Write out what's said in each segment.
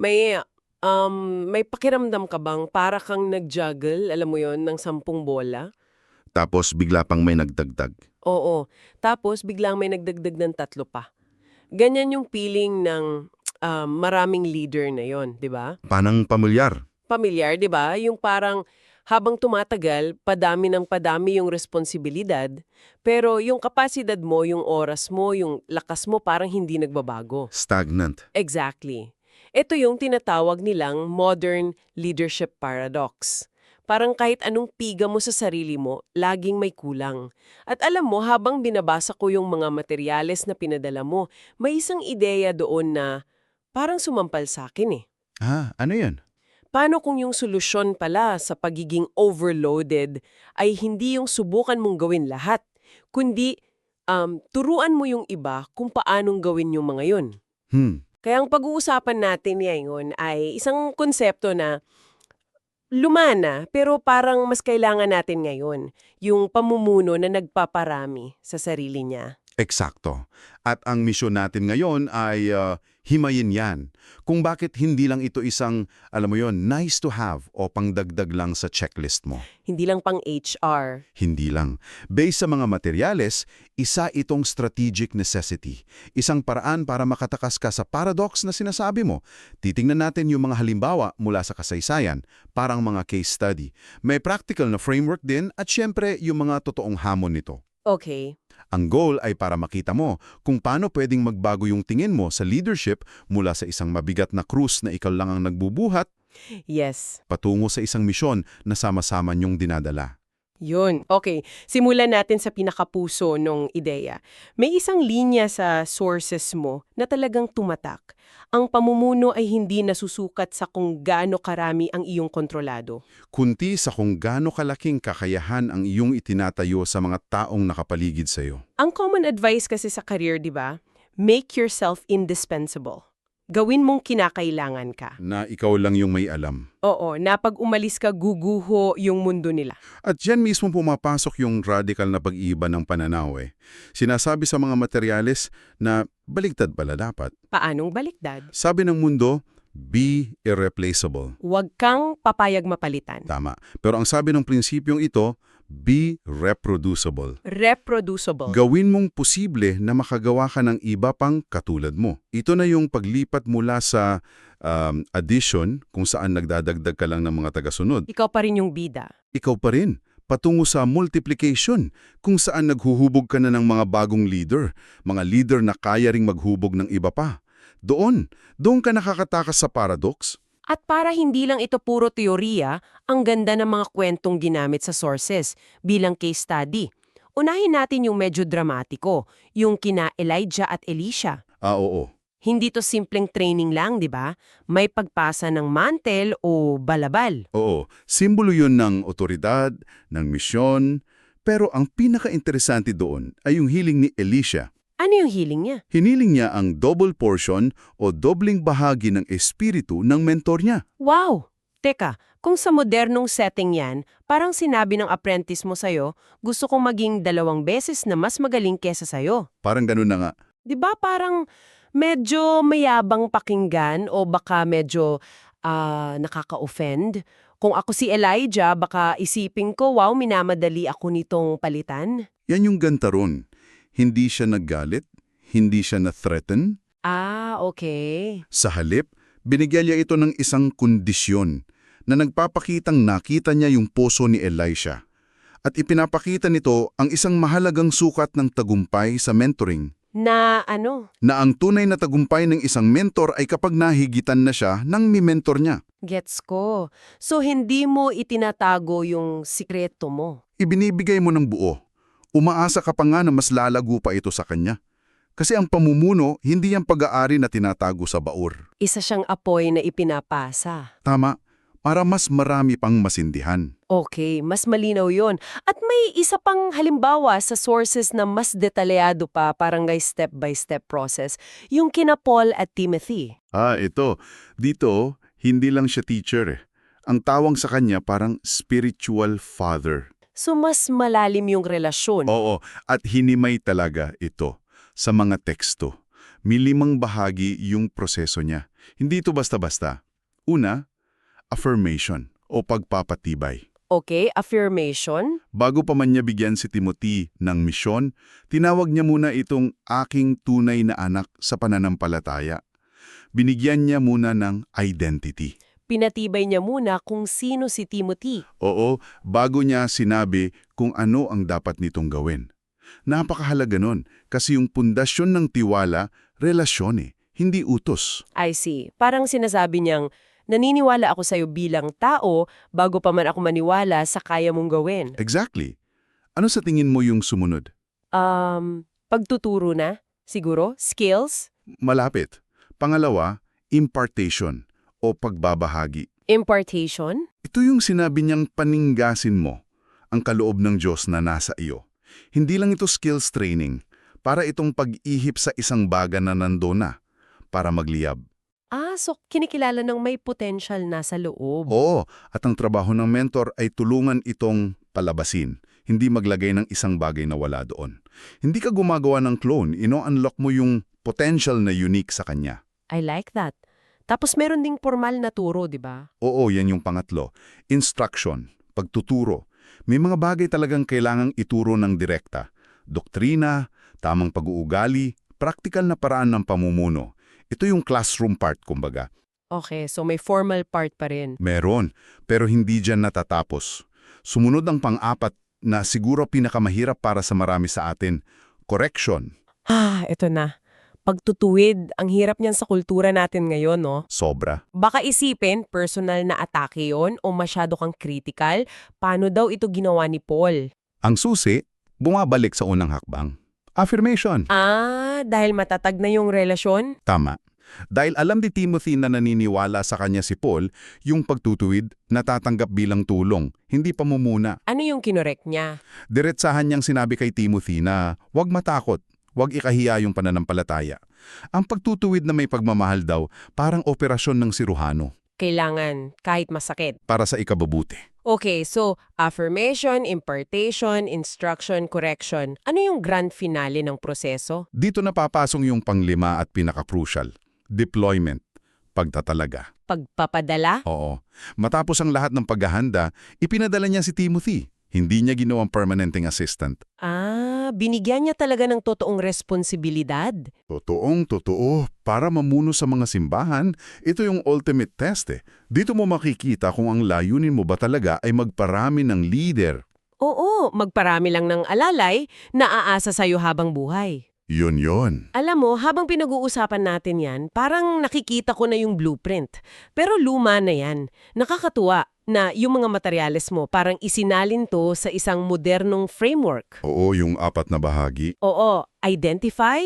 May, um, may pakiramdam ka bang para kang nag-juggle, alam mo yon ng sampung bola? Tapos bigla pang may nagdagdag. Oo. Tapos biglang may nagdagdag ng tatlo pa. Ganyan yung feeling ng um, maraming leader na yon, di ba? Panang pamilyar. Pamilyar, di ba? Yung parang habang tumatagal, padami ng padami yung responsibilidad, pero yung kapasidad mo, yung oras mo, yung lakas mo parang hindi nagbabago. Stagnant. Exactly. Ito yung tinatawag nilang modern leadership paradox. Parang kahit anong piga mo sa sarili mo, laging may kulang. At alam mo, habang binabasa ko yung mga materyales na pinadala mo, may isang ideya doon na parang sumampal sa akin eh. Ah, ano yun? Paano kung yung solusyon pala sa pagiging overloaded ay hindi yung subukan mong gawin lahat, kundi um, turuan mo yung iba kung paanong gawin yung mga yun? Hmm. Kaya ang pag-uusapan natin ngayon ay isang konsepto na lumana pero parang mas kailangan natin ngayon, yung pamumuno na nagpaparami sa sarili niya. Eksakto. At ang misyon natin ngayon ay ah, himayin yan. Kung bakit hindi lang ito isang, alam mo yon, nice to have o pangdagdag lang sa checklist mo. Hindi lang pang HR. Hindi lang. Based sa mga materyales, isa itong strategic necessity. Isang paraan para makatakas ka sa paradox na sinasabi mo. Titingnan natin yung mga halimbawa mula sa kasaysayan, parang mga case study. May practical na framework din at syempre yung mga totoong hamon nito. Okay. Ang goal ay para makita mo kung paano pwedeng magbago yung tingin mo sa leadership mula sa isang mabigat na krus na ikaw lang ang nagbubuhat Yes. patungo sa isang misyon na sama-sama niyong dinadala. Yun. Okay. Simulan natin sa pinakapuso ng ideya. May isang linya sa sources mo na talagang tumatak. Ang pamumuno ay hindi nasusukat sa kung gaano karami ang iyong kontrolado. Kunti sa kung gaano kalaking kakayahan ang iyong itinatayo sa mga taong nakapaligid sa iyo. Ang common advice kasi sa career, di ba? Make yourself indispensable. Gawin mong kinakailangan ka. Na ikaw lang yung may alam. Oo, na pag umalis ka, guguho yung mundo nila. At dyan mismo pumapasok yung radical na pag-iiba ng pananaw eh. Sinasabi sa mga materyales na baligtad pala dapat. Paanong baliktad? Sabi ng mundo, be irreplaceable. Huwag kang papayag mapalitan. Tama. Pero ang sabi ng prinsipyong ito, be reproducible. Reproducible. Gawin mong posible na makagawa ka ng iba pang katulad mo. Ito na yung paglipat mula sa um, addition, kung saan nagdadagdag ka lang ng mga tagasunod. Ikaw pa rin yung bida. Ikaw pa rin, patungo sa multiplication, kung saan naghuhubog ka na ng mga bagong leader, mga leader na kaya ring maghubog ng iba pa. Doon, doon ka nakakatakas sa paradox. At para hindi lang ito puro teorya, ang ganda ng mga kwentong ginamit sa sources bilang case study. Unahin natin yung medyo dramatiko, yung kina Elijah at Elisha. Ah, oo. Hindi to simpleng training lang, di ba? May pagpasa ng mantel o balabal. Oo, simbolo yun ng otoridad, ng misyon. Pero ang pinaka-interesante doon ay yung hiling ni Elisha. Ano yung healing niya? Hiniling niya ang double portion o dobling bahagi ng espiritu ng mentor niya. Wow! Teka, kung sa modernong setting yan, parang sinabi ng apprentice mo sa'yo, gusto kong maging dalawang beses na mas magaling kesa sa'yo. Parang ganun na nga. Di ba parang medyo mayabang pakinggan o baka medyo ah, nakaka-offend? Kung ako si Elijah, baka isipin ko, wow, minamadali ako nitong palitan. Yan yung gantaron. Hindi siya naggalit, hindi siya na-threaten. Ah, okay. Sa halip, binigyan niya ito ng isang kondisyon na nagpapakitang nakita niya yung puso ni Elisha. At ipinapakita nito ang isang mahalagang sukat ng tagumpay sa mentoring. Na ano, Na ang tunay na tagumpay ng isang mentor ay kapag nahigitan na siya ng mi-mentor niya. gets ko. So hindi mo itinatago yung sikreto mo. Ibinibigay mo ng buo. Umaasa ka pa nga na mas lalago pa ito sa kanya. Kasi ang pamumuno, hindi ang pag-aari na tinatago sa baur. Isa siyang apoy na ipinapasa. Tama, para mas marami pang masindihan. Okay, mas malinaw yon. At may isa pang halimbawa sa sources na mas detalyado pa, parang ngay step-by-step process, yung kina Paul at Timothy. Ah, ito. Dito, hindi lang siya teacher eh. Ang tawang sa kanya parang spiritual father. So mas malalim yung relasyon. Oo, at hinimay talaga ito sa mga teksto. May limang bahagi yung proseso niya. Hindi ito basta-basta. Una, affirmation o pagpapatibay. Okay, affirmation. Bago pa man niya bigyan si Timothy ng misyon, tinawag niya muna itong aking tunay na anak sa pananampalataya. Binigyan niya muna ng identity. Pinatibay niya muna kung sino si Timothy. Oo, bago niya sinabi kung ano ang dapat nitong gawin. Napakahalaga nun kasi yung pundasyon ng tiwala, relasyon eh, hindi utos. I see. Parang sinasabi niyang, naniniwala ako sa'yo bilang tao bago pa man ako maniwala sa kaya mong gawin. Exactly. Ano sa tingin mo yung sumunod? Um, pagtuturo na? Siguro? Skills? Malapit. Pangalawa, impartation o pagbabahagi. Impartation? Ito yung sinabi niyang paninggasin mo ang kaloob ng Diyos na nasa iyo. Hindi lang ito skills training, para itong pag-ihip sa isang baga na nando na, para magliyab. Ah, so kinikilala ng may potential na sa loob. Oo, at ang trabaho ng mentor ay tulungan itong palabasin, hindi maglagay ng isang bagay na wala doon. Hindi ka gumagawa ng clone, ino-unlock mo yung potential na unique sa kanya. I like that. Tapos meron ding formal na turo, di ba? Oo, yan yung pangatlo. Instruction, pagtuturo. May mga bagay talagang kailangang ituro ng direkta. Doktrina, tamang pag-uugali, praktikal na paraan ng pamumuno. Ito yung classroom part, kumbaga. Okay, so may formal part pa rin. Meron, pero hindi dyan natatapos. Sumunod ang pang-apat na siguro pinakamahirap para sa marami sa atin, correction. Ah, eto na. Pagtutuwid, ang hirap niyan sa kultura natin ngayon, no? Sobra. Baka isipin, personal na atake yon o masyado kang critical, paano daw ito ginawa ni Paul? Ang susi, bumabalik sa unang hakbang. Affirmation. Ah, dahil matatag na yung relasyon? Tama. Dahil alam ni Timothy na naniniwala sa kanya si Paul, yung pagtutuwid natatanggap bilang tulong, hindi pamumuna. Ano yung kinorek niya? Diretsahan niyang sinabi kay Timothy na huwag matakot, huwag ikahiya yung pananampalataya. Ang pagtutuwid na may pagmamahal daw, parang operasyon ng siruhano Kailangan, kahit masakit. para sa ikabubuti. Okay, so affirmation, impartation, instruction, correction. Ano yung grand finale ng proseso? Dito napapasong yung panglima at pinaka-crucial, deployment, pagtatalaga. Pagpapadala? Oo. Matapos ang lahat ng paghahanda, ipinadala niya si Timothy. Hindi niya ginawang permanenting assistant. Ah, binigyan niya talaga ng totoong responsibilidad. Totoong totoo, para mamuno sa mga simbahan, ito yung ultimate test eh. Dito mo makikita kung ang layunin mo ba talaga ay magparami ng leader. Oo, magparami lang ng alalay na aasa sa'yo habang buhay. Yun yon. Alam mo, habang pinag-uusapan natin yan, parang nakikita ko na yung blueprint. Pero luma na yan. Nakakatuwa na yung mga materyales mo parang isinalin to sa isang modernong framework. Oo, yung apat na bahagi. Oo, identify,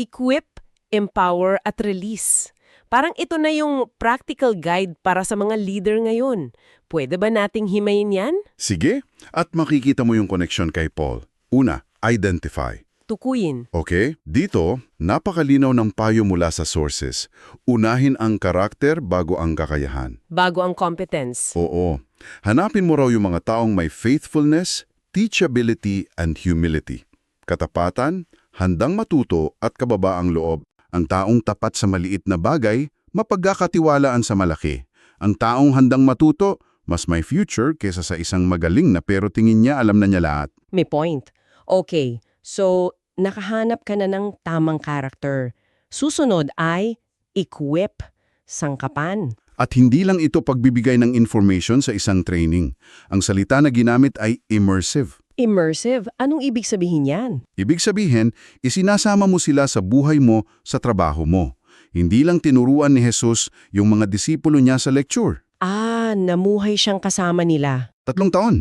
equip, empower at release. Parang ito na yung practical guide para sa mga leader ngayon. Pwede ba nating himayin yan? Sige, at makikita mo yung connection kay Paul. Una, identify. Tukuyin. Okay? Dito, napakalinaw ng payo mula sa sources. Unahin ang karakter bago ang kakayahan. Bago ang competence. Oo. Hanapin mo raw yung mga taong may faithfulness, teachability, and humility. Katapatan, handang matuto at kababaang loob. Ang taong tapat sa maliit na bagay, mapagkakatiwalaan sa malaki. Ang taong handang matuto, mas may future kesa sa isang magaling na pero tingin niya alam na niya lahat. May point. Okay, so nakahanap ka na ng tamang character. Susunod ay equip, sangkapan. At hindi lang ito pagbibigay ng information sa isang training. Ang salita na ginamit ay immersive. Immersive, anong ibig sabihin yan? Ibig sabihin, isinasama mo sila sa buhay mo, sa trabaho mo. Hindi lang tinuruan ni Jesus yung mga disipulo niya sa lecture. Ah, namuhay siyang kasama nila. Tatlong taon.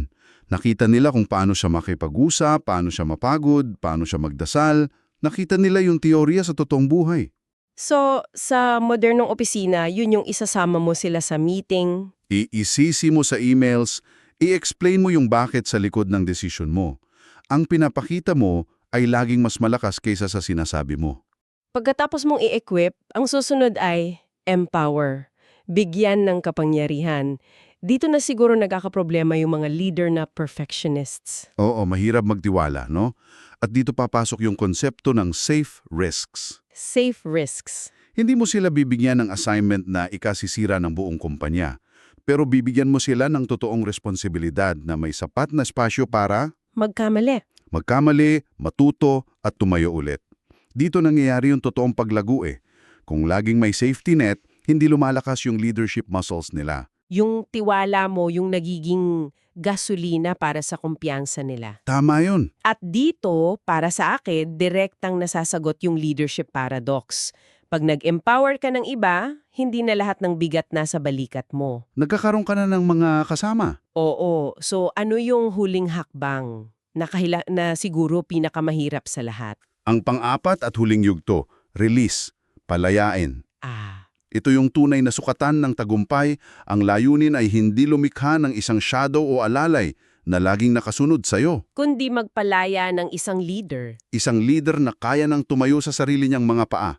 Nakita nila kung paano siya makipag-usap, paano siya mapagod, paano siya magdasal. Nakita nila yung teorya sa totoong buhay. So, sa modernong opisina, yun yung isasama mo sila sa meeting. Iisisi mo sa emails, i-explain mo yung bakit sa likod ng desisyon mo. Ang pinapakita mo ay laging mas malakas kaysa sa sinasabi mo. Pagkatapos mong i-equip, ang susunod ay empower. Bigyan ng kapangyarihan. Dito na siguro nagkakaproblema yung mga leader na perfectionists. Oo, mahirap magtiwala, no? At dito papasok yung konsepto ng safe risks. Safe risks. Hindi mo sila bibigyan ng assignment na ikasisira ng buong kumpanya, pero bibigyan mo sila ng totoong responsibilidad na may sapat na espasyo para Magkamali. magkamali, matuto at tumayo ulit. Dito nangyayari yung totoong paglago eh. Kung laging may safety net, hindi lumalakas yung leadership muscles nila. Yung tiwala mo, yung nagiging gasolina para sa kumpiyansa nila. Tama yun. At dito, para sa akin, direktang nasasagot yung leadership paradox. Pag nag-empower ka ng iba, hindi na lahat ng bigat nasa balikat mo. Nagkakaroon ka na ng mga kasama. Oo. So, ano yung huling hakbang na, kahila- na siguro pinakamahirap sa lahat? Ang pang-apat at huling yugto, release, palayain. Ah, Ito yung tunay na sukatan ng tagumpay, ang layunin ay hindi lumikha ng isang shadow o alalay na laging nakasunod sa'yo. kundi magpalaya ng isang leader. Isang leader na kaya nang tumayo sa sarili niyang mga paa.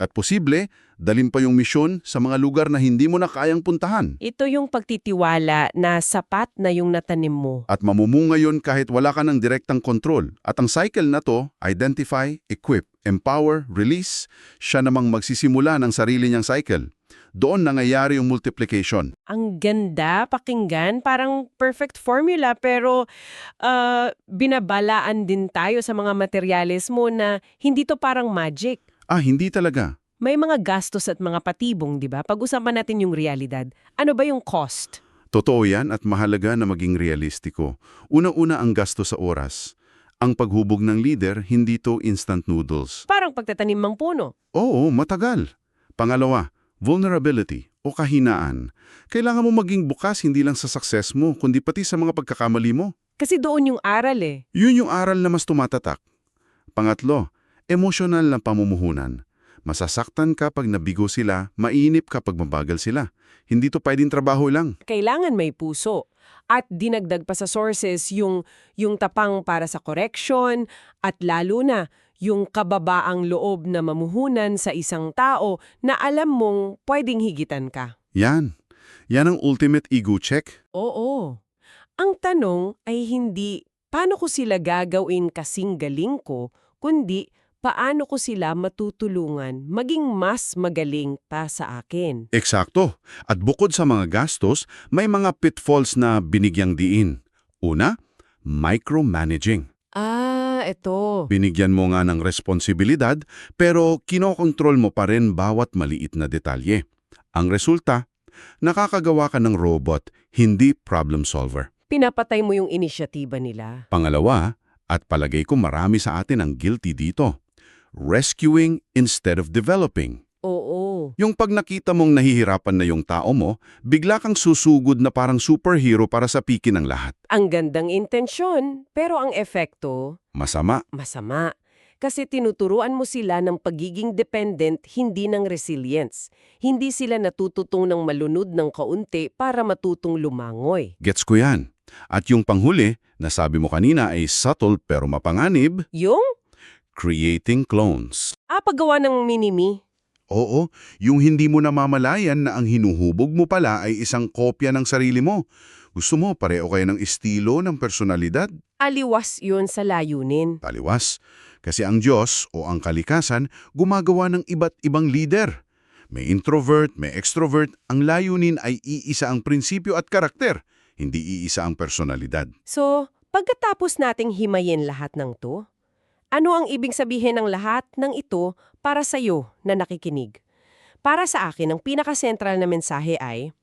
At posible, dalin pa yung misyon sa mga lugar na hindi mo na kayang puntahan. Ito yung pagtitiwala na sapat na yung natanim mo. At mamumunga yun kahit wala ka ng direktang kontrol. At ang cycle na to, identify, equip, empower, release, siya namang magsisimula ng sarili niyang cycle. Doon nangyayari yung multiplication. Ang ganda, pakinggan, parang perfect formula pero ah, binabalaan din tayo sa mga materyales mo na hindi to parang magic. Ah, hindi talaga. May mga gastos at mga patibong, di ba? Pag-usapan natin yung realidad. Ano ba yung cost? Totoo yan at mahalaga na maging realistiko. Una-una ang gasto sa oras. Ang paghubog ng leader, hindi to instant noodles. Parang pagtatanim ng puno. Oo, matagal. Pangalawa, vulnerability o kahinaan. Kailangan mo maging bukas hindi lang sa success mo, kundi pati sa mga pagkakamali mo. Kasi doon yung aral eh. Yun yung aral na mas tumatatak. Pangatlo, emosyonal na pamumuhunan. Masasaktan ka pag nabigo sila, mainip kapag mabagal sila. Hindi to pwedeng trabaho lang. Kailangan may puso. At dinagdag pa sa sources yung, yung tapang para sa correction at lalo na yung kababaang loob na mamuhunan sa isang tao na alam mong pwedeng higitan ka. Yan. Yan ang ultimate ego check. Oo. Ang tanong ay hindi paano ko sila gagawin kasing galing ko, kundi paano ko sila matutulungan maging mas magaling pa sa akin. Eksakto. At bukod sa mga gastos, may mga pitfalls na binigyang diin. Una, micromanaging. Ah, ito. Binigyan mo nga ng responsibilidad, pero kinokontrol mo pa rin bawat maliit na detalye. Ang resulta, nakakagawa ka ng robot, hindi problem solver. Pinapatay mo yung inisyatiba nila. Pangalawa, at palagay ko marami sa atin ang guilty dito, rescuing instead of developing. Oo. Yung pag nakita mong nahihirapan na yung tao mo, bigla kang susugod na parang superhero para sa piki ng lahat. Ang gandang intensyon, pero ang epekto, Masama. masama. Kasi tinuturuan mo sila ng pagiging dependent, hindi ng resilience. Hindi sila natututong ng malunod ng kaunti para matutong lumangoy. Gets ko yan. At yung panghuli, na sabi mo kanina ay subtle pero mapanganib, Yung? Creating clones. Ah, paggawa ng minimi. Oo, yung hindi mo namamalayan na ang hinuhubog mo pala ay isang kopya ng sarili mo. Gusto mo pareho kayo ng estilo ng personalidad? Aliwas yun sa layunin. Taliwas. Kasi ang Diyos o ang kalikasan gumagawa ng iba't ibang leader. May introvert, may extrovert, ang layunin ay iisa ang prinsipyo at karakter, hindi iisa ang personalidad. So, pagkatapos nating himayin lahat ng to, ano ang ibig sabihin ng lahat ng ito para sa iyo na nakikinig? Para sa akin, ang pinaka-central na mensahe ay,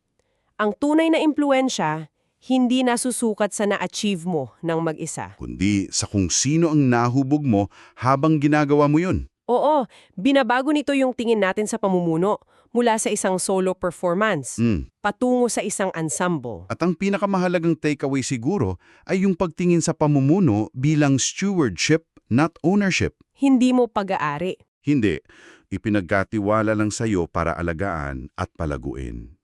ang tunay na impluensya, hindi nasusukat sa na-achieve mo ng mag-isa. Kundi sa kung sino ang nahubog mo habang ginagawa mo yun. Oo, binabago nito yung tingin natin sa pamumuno mula sa isang solo performance Mm. patungo sa isang ensemble. At ang pinakamahalagang takeaway siguro ay yung pagtingin sa pamumuno bilang stewardship, not ownership. Hindi mo pag-aari. Hindi, ipinagkatiwala lang sa'yo para alagaan at palaguin.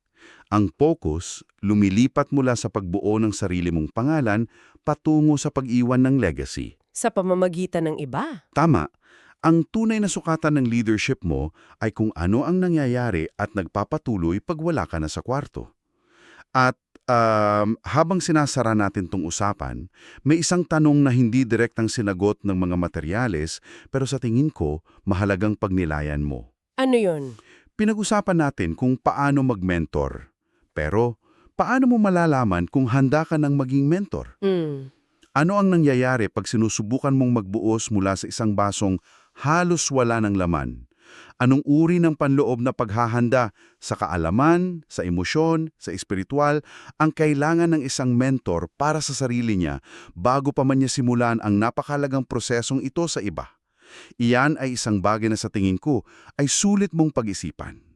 Ang focus, lumilipat mula sa pagbuo ng sarili mong pangalan patungo sa pag-iwan ng legacy. Sa pamamagitan ng iba. Tama, ang tunay na sukatan ng leadership mo ay kung ano ang nangyayari at nagpapatuloy pag wala ka na sa kwarto. At Um, habang sinasara natin tong usapan, may isang tanong na hindi direktang sinagot ng mga materyales pero sa tingin ko mahalagang pagnilayan mo. Ano yon? Pinag-usapan natin kung paano mag-mentor. Pero, paano mo malalaman kung handa ka ng maging mentor? Hmm. Ano ang nangyayari pag sinusubukan mong magbuos mula sa isang basong halos wala ng laman? Anong uri ng panloob na paghahanda sa kaalaman, sa emosyon, sa espiritual ang kailangan ng isang mentor para sa sarili niya bago pa man niya simulan ang napakalagang prosesong ito sa iba? Iyan ay isang bagay na sa tingin ko ay sulit mong pag-isipan.